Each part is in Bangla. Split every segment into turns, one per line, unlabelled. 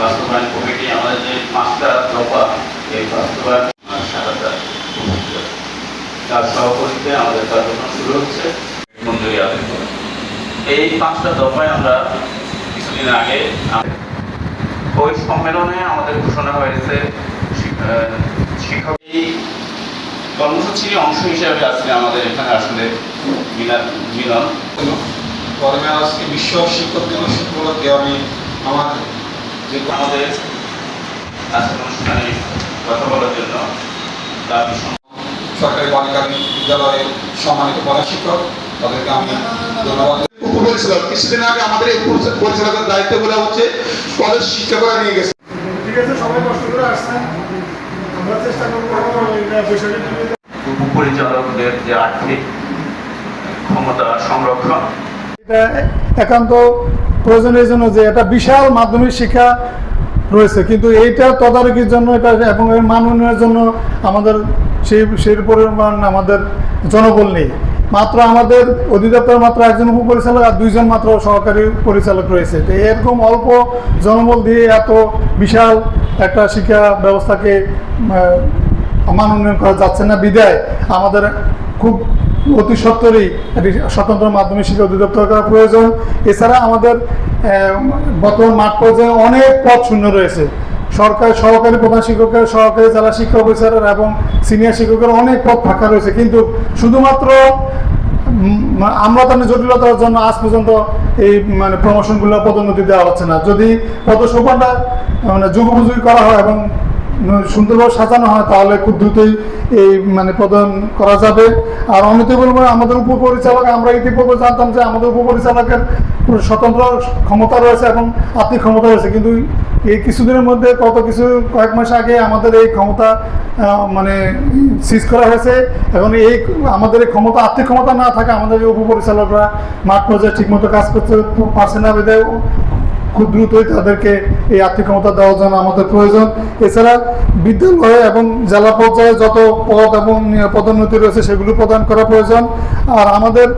বাস্তবায়ন কমিটি আমাদের যে পাঁচটা দফা এই বাস্তবায়ন সারাটা তার আমাদের কার্যক্রম শুরু হচ্ছে। এই পাঁচটা দফায় আমরা কিছুদিন আগে ওই সম্মেলনে আমাদের ঘোষণা হয়েছে শিক্ষক এই কর্মসূচির অংশ হিসাবে আজকে আমাদের এখানে আসলে মিলন।
প্রথমে আজকে বিশ্ব শিক্ষক দিবস উপলক্ষে আমি আমার যে
আমাদের আজকের অনুষ্ঠানে কথা বলার জন্য দাবি
সরকারি বালিকা বিদ্যালয়ের সম্মানিত প্রধান শিক্ষক তাদেরকে আমি ধন্যবাদ
উপপরিচালক কিছুদিন আগে আমাদের এই পরিচালকের দায়িত্বগুলো হচ্ছে কলেজ শিক্ষকরা নিয়ে গেছে।
ঠিক আছে সবাই কষ্ট করে আসছেন আমরা চেষ্টা করব এটা বিষয়টা তুলে
উপপরিচালকদের যে আর্থিক ক্ষমতা সংরক্ষণ।
এটা একান্ত প্রয়োজনের জন্য যে এটা বিশাল মাধ্যমিক শিক্ষা রয়েছে, কিন্তু এইটা তদারকির জন্য এটা এবং এর মান উন্নয়নের জন্য আমাদের সেই সেই পরিমাণ আমাদের জনবল নেই। মাত্র আমাদের অধিদপ্তর মাত্র একজন উপপরিচালক আর দুইজন মাত্র সহকারী পরিচালক রয়েছে। তো এরকম অল্প জনবল দিয়ে এত বিশাল একটা শিক্ষা ব্যবস্থাকে মান উন্নয়ন করা যাচ্ছে না। বিদায়, আমাদের খুব অতি সত্তরই একটি স্বতন্ত্র মাধ্যমিক শিক্ষা অধিদপ্তর করা প্রয়োজন। এছাড়া আমাদের বর্তমান মাঠ পর্যায়ে অনেক পথ শূন্য রয়েছে। সরকার, সহকারী প্রধান শিক্ষকের, সহকারী জেলা শিক্ষা অফিসারের এবং সিনিয়র শিক্ষকের অনেক পথ ফাঁকা রয়েছে। কিন্তু শুধুমাত্র আমলাতানের জটিলতার জন্য আজ পর্যন্ত এই মানে প্রমোশনগুলো পদোন্নতি দেওয়া হচ্ছে না। যদি পদসোপানটা মানে যুগোপযোগী করা হয় এবং সুন্দরভাবে সাজানো হয়, তাহলে খুব দ্রুতই এই মানে প্রদান করা যাবে। আর অমিত বলব আমাদের উপপরিচালক, আমরা ইতিপূর্বে জানতাম যে আমাদের উপপরিচালকের পুরো স্বতন্ত্র ক্ষমতা রয়েছে এবং আর্থিক ক্ষমতা রয়েছে। কিন্তু এই কিছুদিনের মধ্যে কত কিছু কয়েক মাস আগে আমাদের এই ক্ষমতা মানে সিজ করা হয়েছে এখন এই আমাদের এই ক্ষমতা, আর্থিক ক্ষমতা না থাকা আমাদের উপপরিচালকরা মাঠ পর্যায়ে ঠিকমতো কাজ করতে পারছে না খুব দ্রুতই তাদেরকে এই আর্থিক ক্ষমতা দেওয়ার জন্য আমাদের প্রয়োজন। এছাড়া বিদ্যালয়ে এবং জেলা পর্যায়ে যত পদ এবং পদোন্নতি রয়েছে সেগুলো প্রদান করা প্রয়োজন। আর আমাদের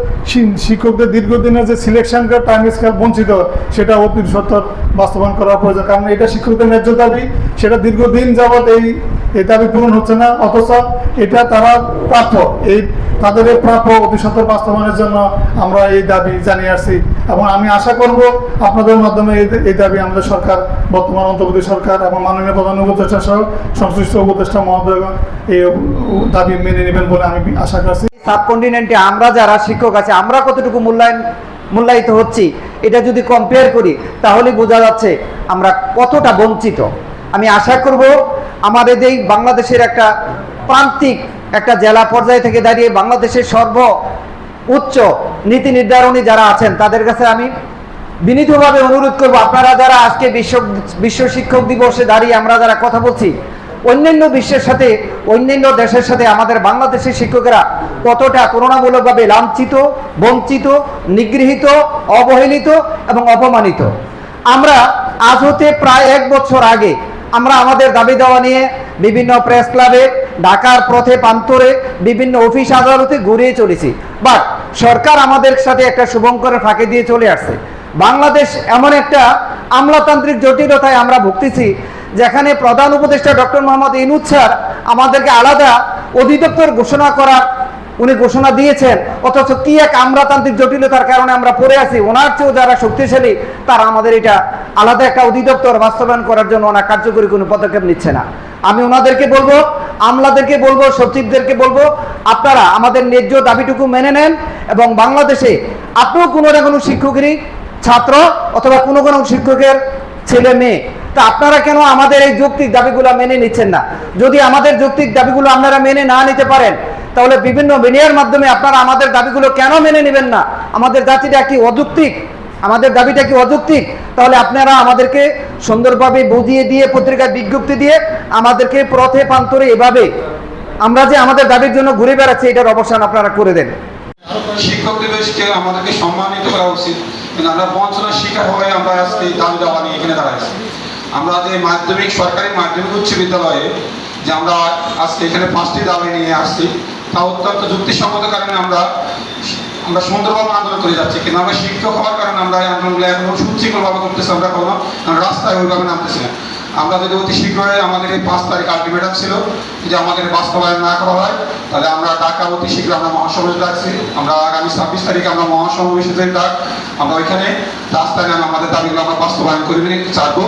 শিক্ষকদের দীর্ঘদিনের যে সিলেকশন টাইম স্কেল বঞ্চিত, সেটা অতি সত্তর বাস্তবায়ন করা প্রয়োজন। কারণ এটা শিক্ষকদের ন্যায্য দাবি। সেটা দীর্ঘদিন যাবৎ এই এই দাবি পূরণ হচ্ছে না, অথচ এটা তারা প্রাপ্য। এই তাদের এই প্রাপ্য অতি সত্তর বাস্তবায়নের জন্য আমরা এই দাবি জানিয়ে আসছি। এবং আমি আশা করব আপনাদের মাধ্যমে এই দাবি আমাদের সরকার, বর্তমান অন্তর্বর্তী সরকার এবং মাননীয় প্রধান উপদেষ্টা সহ সংশ্লিষ্ট উপদেষ্টা মহোদয়গণ এই দাবি মেনে নেবেন বলে আমি আশা করছি।
সাবকন্টিনেন্টে আমরা যারা শিক্ষক আছে, আমরা কতটুকু মূল্যায়ন, মূল্যায়িত হচ্ছি, এটা যদি কম্পেয়ার করি, তাহলে বোঝা যাচ্ছে আমরা কতটা বঞ্চিত। আমি আশা করব আমাদের এই বাংলাদেশের একটা প্রান্তিক একটা জেলা পর্যায়ে থেকে দাঁড়িয়ে বাংলাদেশের সর্ব উচ্চ নীতি নির্ধারণী যারা আছেন, তাদের কাছে আমি বিনীতভাবে অনুরোধ করব, আপনারা যারা আজকে বিশ্ব বিশ্ব শিক্ষক দিবসে দাঁড়িয়ে আমরা যারা কথা বলছি, অন্যান্য বিশ্বের সাথে, অন্যান্য দেশের সাথে আমাদের বাংলাদেশের শিক্ষকেরা কতটা তুলনামূলকভাবে লাঞ্ছিত, বঞ্চিত, নিগৃহীত, অবহেলিত এবং অপমানিত। আমরা আজ হতে প্রায় এক বছর আগে আমরা আমাদের দাবি দেওয়া নিয়ে বিভিন্ন প্রেস ক্লাবে ঢাকার পথে প্রান্তরে বিভিন্ন অফিস আদালতে ঘুরিয়ে চলেছি। বাট সরকার আমাদের সাথে একটা শুভঙ্করের ফাঁকে দিয়ে চলে আসছে। বাংলাদেশ এমন একটা আমলাতান্ত্রিক জটিলতায় আমরা ভুগতেছি, যেখানে প্রধান উপদেষ্টা ডক্টর মোহাম্মদ ইনুদ স্যার আমাদেরকে আলাদা অধিদপ্তর ঘোষণা করার উনি ঘোষণা দিয়েছেন, অথচ কি এক আমলাতান্ত্রিক জটিলতার কারণে আমরা পড়ে আছি, ওনার চেয়েও যারা শক্তিশালী, তারা আমাদের এটা আলাদা একটা অধিদপ্তর বাস্তবায়ন করার জন্য ওনার কার্যকরী কোনো পদক্ষেপ নিচ্ছে না। আমি ওনাদেরকে বলব, আমলাদেরকে বলব, সচিবদেরকে বলব, আপনারা আমাদের ন্যায্য দাবিটুকু মেনে নেন এবং বাংলাদেশে আপনিও কোনো না কোনো শিক্ষকেরই ছাত্র অথবা কোনো কোনো শিক্ষকের ছেলে মেয়ে। তা আপনারা কেন আমাদের এই যৌক্তিক দাবিগুলো মেনে নিচ্ছেন না? যদি আমাদের যৌক্তিক দাবিগুলো আপনারা মেনে না নিতে পারেন, তাহলে বিভিন্ন মিডিয়ার মাধ্যমে আপনারা আমাদের দাবিগুলো কেন মেনে নেবেন না? আমাদের জাতিটা কি অযৌক্তিক? আমাদের দাবিটা কি অযৌক্তিক? তাহলে আপনারা আমাদেরকে সুন্দরভাবে বুঝিয়ে দিয়ে পত্রিকায় বিজ্ঞপ্তি দিয়ে আমাদেরকে পথে প্রান্তরে এভাবে আমরা যে আমাদের দাবির জন্য ঘুরে বেড়াচ্ছি, এটার অবসান আপনারা করে দেন।
শিক্ষক দিবসকে আমাদেরকে সম্মানিত করা উচিত। আমরা বঞ্চনার শিকার হয়ে আমরা আজকে দাবি দাওয়া নিয়ে এখানে দাঁড়াইছি। আমরা যে মাধ্যমিক, সরকারি মাধ্যমিক উচ্চ বিদ্যালয়ে যে আমরা আজকে এখানে পাঁচটি দাবি নিয়ে আসছি, তা অত্যন্ত যুক্তিসঙ্গত কারণে আমরা আমরা সুন্দরভাবে আন্দোলন করে যাচ্ছি কিন্তু আমরা শিক্ষক হওয়ার কারণে আমরা এই আন্দোলনগুলো এখনও সুশৃঙ্খলভাবে করতেছি, আমরা কোনো রাস্তায় ওইভাবে নামতেছি না। আমরা যদি অতি শীঘ্রই আমাদের এই পাঁচ তারিখ আলটিমেটাম ছিল যে আমাদের বাস্তবায়ন না করা হয়, তাহলে আমরা ঢাকা অতি শীঘ্র আমরা মহাসমাবেশ ডাকছি। আমরা আগামী ছাব্বিশ তারিখে আমরা মহাসমাবেশের ডাক আমরা ওইখানে, রাস্তায় আমাদের দাবিগুলো আমরা বাস্তবায়ন করে চাইব